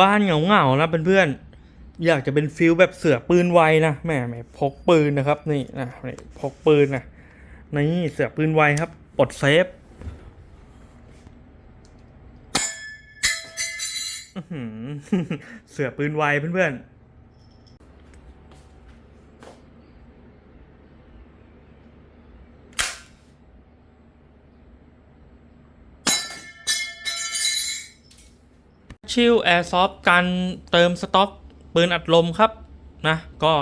บ้านเหงาๆนะเพื่อนๆอยากจะเป็นฟิลแบบเสือปืนไวนะแหม่แหมพกปืนนะครับนี่นะนี่พกปืนนะนี่เสือปืนไวครับปลดเซฟเสือปืนไวเพื่อนๆ ชิลแอร์ซอฟกันเติมสต็อกปืนอัดลมครับนะก็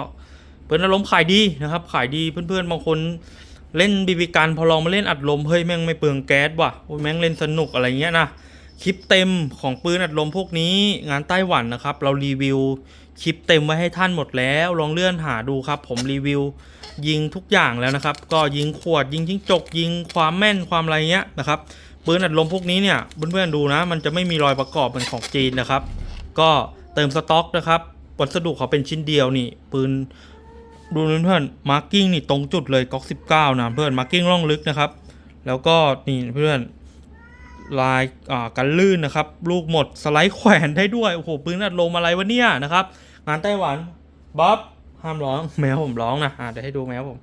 ปืนอัดลมขายดีนะครับ ขายดีเพื่อนๆบางคนเล่นบีบีกันพอลองมาเล่นอัดลมเฮ้ยแม่งไม่เปลืองแก๊สว่ะโอ้ยแม่งเล่นสนุกอะไรเงี้ยนะคลิปเต็มของปืนอัดลมพวกนี้งานไต้หวันนะครับ เรารีวิวคลิปเต็มไว้ให้ท่านหมดแล้ว ลองเลื่อนหาดูครับ ผมรีวิวยิงทุกอย่างแล้วนะครับ ก็ยิงขวดยิงจิ้งจกยิงความแม่นความอะไรเงี้ยนะครับ ปืนอัดลมพวกนี้เนี่ยเพื่อนๆดูนะ มันจะไม่มีรอยประกอบเหมือนของจีนนะครับ ก็เติมสต็อกนะครับวัสดุเขาเป็นชิ้นเดียวนี่ ปืนดูนะเพื่อนมาร์กิ้งนี่ตรงจุดเลยก๊อก19นะเพื่อนมาร์กิ้งล่องลึกนะครับ แล้วก็นี่เพื่อนลายกันลื่นนะครับ ลูกหมดสไลด์แขวนได้ด้วยโอ้โหปืนอัดลมอะไรวะเนี่ยนะครับ งานไต้หวันบ๊อบห้ามร้องแมวผมร้องนะอ่าเดี๋ยวให้ดูแมวผม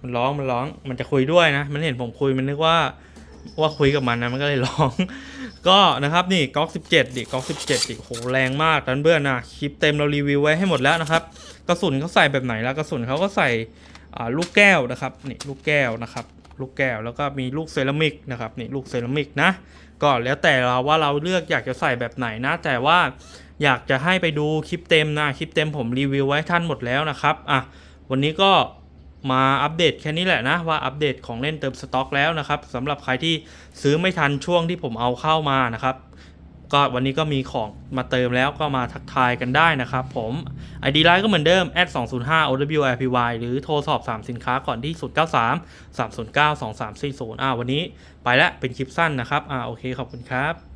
มันร้องมันร้องมันจะคุยด้วยนะ มันเห็นผมคุยมันนึกว่า ว่าคุยกับมันนะมันก็เลยร้อง ก็นะครับนี่ก๊อก17ดิก๊อก17ดิโหแรงมากท่านเพื่อนะคลิปเต็มเรารีวิวไว้ให้หมดแล้วนะครับกระสุนเขาใส่แบบไหนแล้วกระสุนเขาก็ใส่ลูกแก้วนะครับนี่ลูกแก้วนะครับลูกแก้วแล้วก็มีลูกเซรามิกนะครับนี่ลูกเซรามิกนะก็แล้วแต่เราว่าเราเลือกอยากจะใส่แบบไหนนะ แต่ว่าอยากจะให้ไปดูคลิปเต็มนะคลิปเต็มผมรีวิวไว้ท่านหมดแล้วนะครับอะวันนี้ก็ มาอัปเดตแค่นี้แหละนะ ว่าอัปเดตของเล่นเติมสต็อกแล้วนะครับสำหรับใครที่ซื้อไม่ทันช่วงที่ผมเอาเข้ามานะครับ ก็วันนี้ก็มีของมาเติมแล้วก็มาทักทายกันได้นะครับผม ID ไลน์ก็เหมือนเดิม205 OWRPY หรือโทรสอบ 3 สินค้าก่อนที่ 093 309 2340อ่าวันนี้ไปแล้วเป็นคลิปสั้นนะครับอ่าโอเคขอบคุณครับ